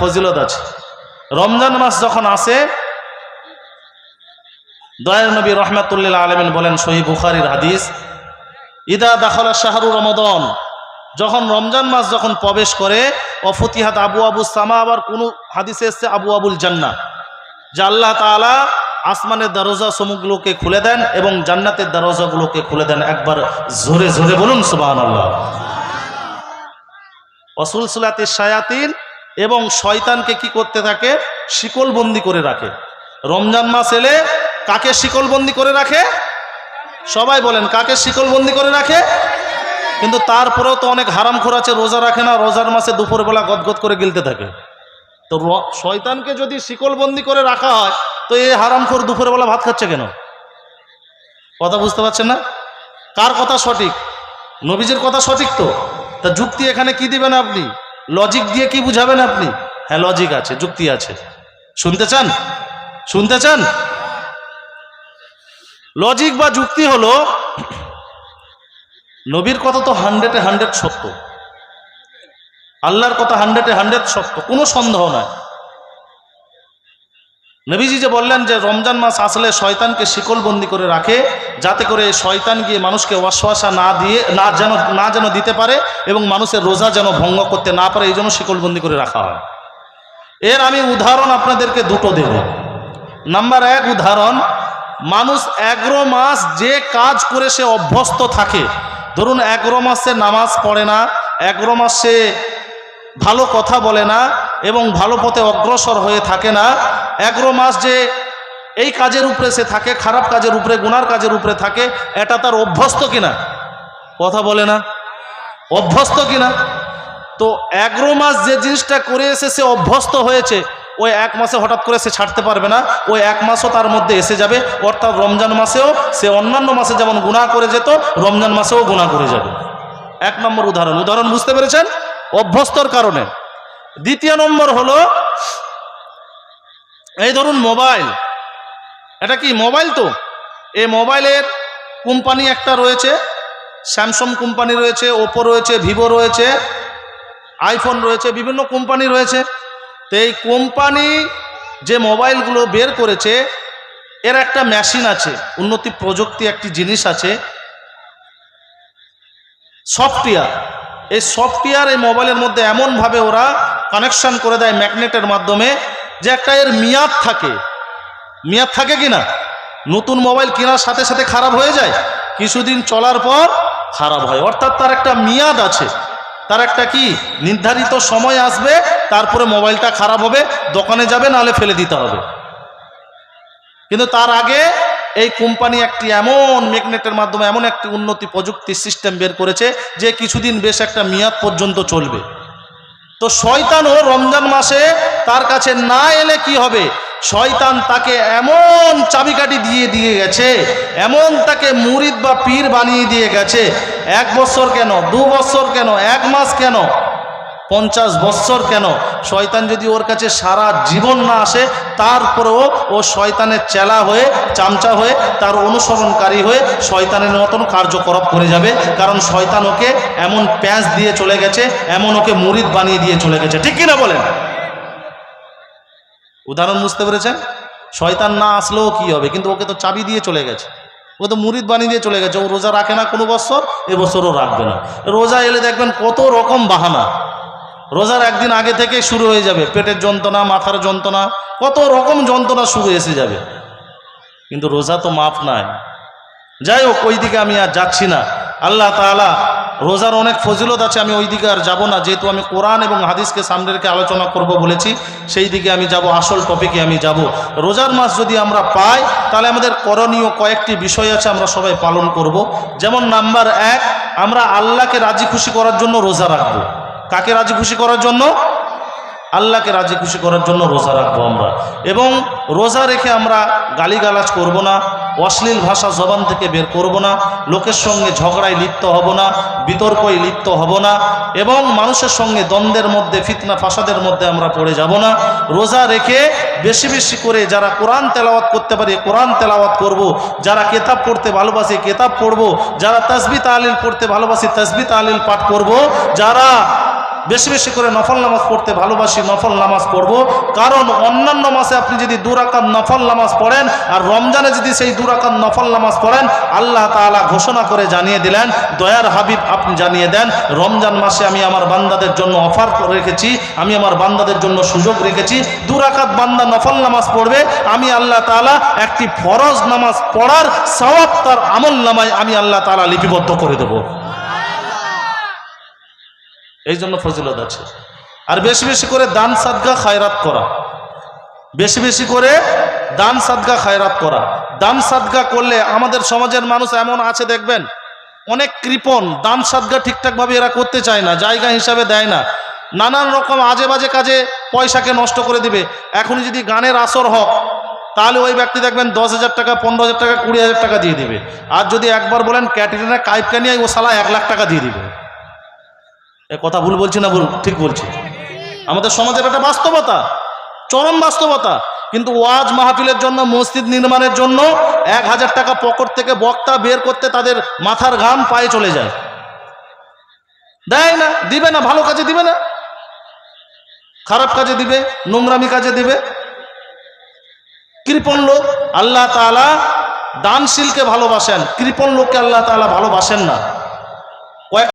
ফজিলত আছে। রমজান মাস যখন আসে দয়ার নবী রহমাতুল্লিল আলমিন বলেন শহীদ বুখারির হাদিস, ইদা দাখলা শাহরু রমদন যখন রমজান মাস যখন প্রবেশ করে, অফতিহাত আবু আবু সামা আবার কোনো হাদিসে এসছে, আবু আবুল জান্না যে আল্লাহ তাআলা আসমানের দরজা সমূহগুলোকে খুলে দেন এবং জান্নাতের দরজাগুলোকে খুলে দেন। একবার জোরে জোরে বলুন সুবাহ আল্লাহ অসুল সুলাতে শায়াতিন এবং শয়তানকে কি করতে থাকে? শিকলবন্দি করে রাখে। রমজান মাস এলে কাকে শিকলবন্দি করে রাখে? সবাই বলেন, কাকে শিকলবন্দি করে রাখে? কিন্তু তারপরেও তো অনেক হারাম আছে, রোজা রাখে না, রোজার মাসে দুপুরবেলা গদগদ করে গিলতে থাকে। তো শয়তানকে যদি শিকলবন্দি করে রাখা হয়, তো এই হারামখোর দুপুরবেলা ভাত খাচ্ছে কেন? কথা বুঝতে পারছেন না? কার কথা সঠিক? নবীজির কথা সঠিক তো? তা যুক্তি এখানে কি দিবেন আপনি? লজিক দিয়ে কি বুঝাবেন আপনি? হ্যাঁ লজিক আছে, যুক্তি আছে। শুনতে চান? শুনতে চান? লজিক বা যুক্তি হলো, নবীর কথা তো হান্ড্রেডে হান্ড্রেড সত্য। আল্লাহর কথা হান্ড্রেডে হান্ড্রেড সত্য, কোনো সন্দেহ নয় নবীজি যে বললেন যে রমজান মাস আসলে শয়তানকে শিকলবন্দি করে রাখে যাতে করে শয়তান গিয়ে মানুষকে ওয়াসওয়াসা না দিয়ে, না যেন না যেন দিতে পারে এবং মানুষের রোজা যেন ভঙ্গ করতে না পারে, এই জন্য শিকলবন্দি করে রাখা হয়। এর আমি উদাহরণ আপনাদেরকে দুটো দেব। নাম্বার এক উদাহরণ, মানুষ এগারো মাস যে কাজ করে সে অভ্যস্ত থাকে। ধরুন, এগারো মাসে নামাজ পড়ে না, এগারো মাসে ভালো কথা বলে না এবং ভালো পথে অগ্রসর হয়ে থাকে না, এগারো মাস যে এই কাজের উপরে সে থাকে, খারাপ কাজের উপরে, গুনার কাজের উপরে থাকে, এটা তার অভ্যস্ত কিনা? কথা বলে না? অভ্যস্ত কিনা? তো এগারো মাস যে জিনিসটা করে এসে সে অভ্যস্ত হয়েছে, ওই এক মাসে হঠাৎ করে সে ছাড়তে পারবে না, ওই এক মাসও তার মধ্যে এসে যাবে, অর্থাৎ রমজান মাসেও সে অন্যান্য মাসে যেমন গুণা করে যেত, রমজান মাসেও গুণা করে যাবে। এক নম্বর উদাহরণ উদাহরণ বুঝতে পেরেছেন? অভ্যস্তর কারণে। দ্বিতীয় নম্বর হলো, এই ধরুন মোবাইল এটা কি মোবাইল তো? এই মোবাইলের কোম্পানি একটা রয়েছে, স্যামসং কোম্পানি রয়েছে, ওপো রয়েছে, ভিভো রয়েছে, আইফোন রয়েছে, বিভিন্ন কোম্পানি রয়েছে। তো এই কোম্পানি যে মোবাইলগুলো বের করেছে, এর একটা মেশিন আছে, উন্নতি প্রযুক্তি একটি জিনিস আছে। সফটওয়্যার, এই সফটওয়্যার এই মোবাইলের মধ্যে এমনভাবে ওরা কানেকশন করে দেয় ম্যাগনেটের মাধ্যমে, যে একটা এর মেয়াদ থাকে। মেয়াদ থাকে কি না নতুন মোবাইল কেনার সাথে সাথে খারাপ হয়ে যায়? কিছুদিন চলার পর খারাপ হয়। অর্থাৎ তার একটা মেয়াদ আছে। তার একটা কি? নির্ধারিত সময় আসবে, তারপরে মোবাইলটা খারাপ হবে, দোকানে যাবে, নাহলে ফেলে দিতে হবে। কিন্তু তার আগে এই কোম্পানি একটি এমন ম্যাগনেটের মাধ্যমে, এমন একটি উন্নতি প্রযুক্তি সিস্টেম বের করেছে যে কিছুদিন বেশ একটা মেয়াদ পর্যন্ত চলবে। তো শয়তানও রমজান মাসে তার কাছে না এলে কি হবে? শয়তান তাকে এমন চাবিকাঠি দিয়ে দিয়ে গেছে, এমন তাকে মুরিদ বা পীর বানিয়ে দিয়ে গেছে, এক বছর কেন, দু বছর কেন, এক মাস কেন, পঞ্চাশ বৎসর কেন? শয়তান যদি ওর কাছে সারা জীবন না আসে, তারপরেও ও শয়তানের চেলা হয়ে, চামচা হয়ে, তার অনুসরণকারী হয়ে শয়তানের মতন কার্যকলাপ করে যাবে, কারণ শয়তান ওকে এমন প্যাঁচ দিয়ে চলে গেছে, এমন ওকে মুরিদ বানিয়ে দিয়ে চলে গেছে। ঠিক কিনা বলেন? উদাহরণ বুঝতে পেরেছেন? শয়তান না আসলেও কি হবে? কিন্তু ওকে তো চাবি দিয়ে চলে গেছে। ও তো মুরিদ বানিয়ে দিয়ে চলে গেছে। ও রোজা রাখে না কোনো বছর, এবছরও রাখবে না। রোজা এলে দেখবেন কত রকম বাহানা। রোজার একদিন আগে থেকে শুরু হয়ে যাবে। পেটের যন্ত্রণা, মাথার যন্ত্রণা, কত রকম যন্ত্রণা শুরু এসে যাবে। কিন্তু রোজা তো মাপ নাই। যাই হোক ওই দিকে আমি আর যাচ্ছি না। আল্লাহ তাআলা রোজার অনেক ফজিলত আছে, আমি ওই দিকে আর যাব না। যেহেতু আমি কোরআন এবং হাদিসকে সামনে রেখে আলোচনা করব বলেছি, সেই দিকে আমি যাব, আসল টপিকে আমি যাব। রোজার মাস যদি আমরা পাই, তাহলে আমাদের করণীয় কয়েকটি বিষয় আছে আমরা সবাই পালন করব। যেমন নাম্বার এক, আমরা আল্লাহকে রাজি খুশি করার জন্য রোজা রাখব। কাকে রাজি খুশি করার জন্য? আল্লাহকে রাজি খুশি করার জন্য রোজা রাখব আমরা। এবং রোজা রেখে আমরা গালিগালাজ করব না। অশ্লীল ভাষা জবান থেকে বের করব না, লোকের সঙ্গে ঝগড়ায় লিপ্ত হব না বিতর্কই লিপ্ত হব না, এবং মানুষের সঙ্গে দ্বন্দ্বের মধ্যে, ফিতনা ফাসাদের মধ্যে আমরা পড়ে যাব না রোজা রেখে বেশি বেশি করে যারা কোরআন তেলাওয়াত করতে পারে, কোরআন তেলাওয়াত করব। যারা কেতাব পড়তে ভালোবাসে, কেতাব পড়ব। যারা তসবি তালিল পড়তে ভালোবাসে, তসবি তালিল পাঠ করব। যারা বেশি বেশি করে নফল নামাজ পড়তে ভালোবাসি, নফল নামাজ পড়ব। কারণ অন্যান্য মাসে আপনি যদি দুরাকাত নফল নামাজ পড়েন আর রমজানে যদি সেই দুরাকাত নফল নামাজ পড়েন, আল্লাহ তাআলা ঘোষণা করে জানিয়ে দিলেন, দয়ার হাবিব আপনি জানিয়ে দেন, রমজান মাসে আমি আমার বান্দাদের জন্য অফার রেখেছি, আমি আমার বান্দাদের জন্য সুযোগ রেখেছি দুরাকাত বান্দা নফল নামাজ পড়বে, আমি আল্লাহ তাআলা একটি ফরজ নামাজ পড়ার সওয়াব তার আমল নামায় আমি আল্লাহ তালা লিপিবদ্ধ করে দেব। এই জন্য ফজিলত আছে। আর বেশি বেশি করে দান, সাদগা, খায়রাত করা। বেশি বেশি করে দান, সাদগা, খায়রাত করা। দান, সাদগা করলে আমাদের সমাজের মানুষ এমন আছে দেখবেন, অনেক কৃপণ, দান, সাদগা ঠিকঠাকভাবে এরা করতে চায় না, জায়গা হিসাবে দেয় না। নানান রকম আজে বাজে কাজে পয়সাকে নষ্ট করে দিবে। এখনই যদি গানের আসর হোক, তাহলে ওই ব্যক্তি দেখবেন দশ হাজার টাকা, পনেরো হাজার টাকা, কুড়ি হাজার টাকা দিয়ে দিবে। আর যদি একবার বলেন, ক্যাটারিনা কাইপকে নিয়ে ও সালা এক লাখ টাকা দিয়ে দিবে। কথা ভুল বলছি না ভুল, ঠিক বলছি। আমাদের সমাজের একটা বাস্তবতা, চরম বাস্তবতা। কিন্তু ওয়াজ মাহফিলের জন্য, মসজিদ নির্মাণের জন্য এক হাজার টাকা পকেট থেকে বক্তা বের করতে তাদের মাথার ঘাম পায়ে চলে যায়। দেয় না, দিবে না, ভালো কাজে দিবে না। খারাপ কাজে দিবে, নোংরামি কাজে দিবে। কৃপণ লোক আল্লাহ তাআলা দানশীলকে ভালোবাসেন, কৃপণ লোককে আল্লাহ তাআলা ভালোবাসেন না।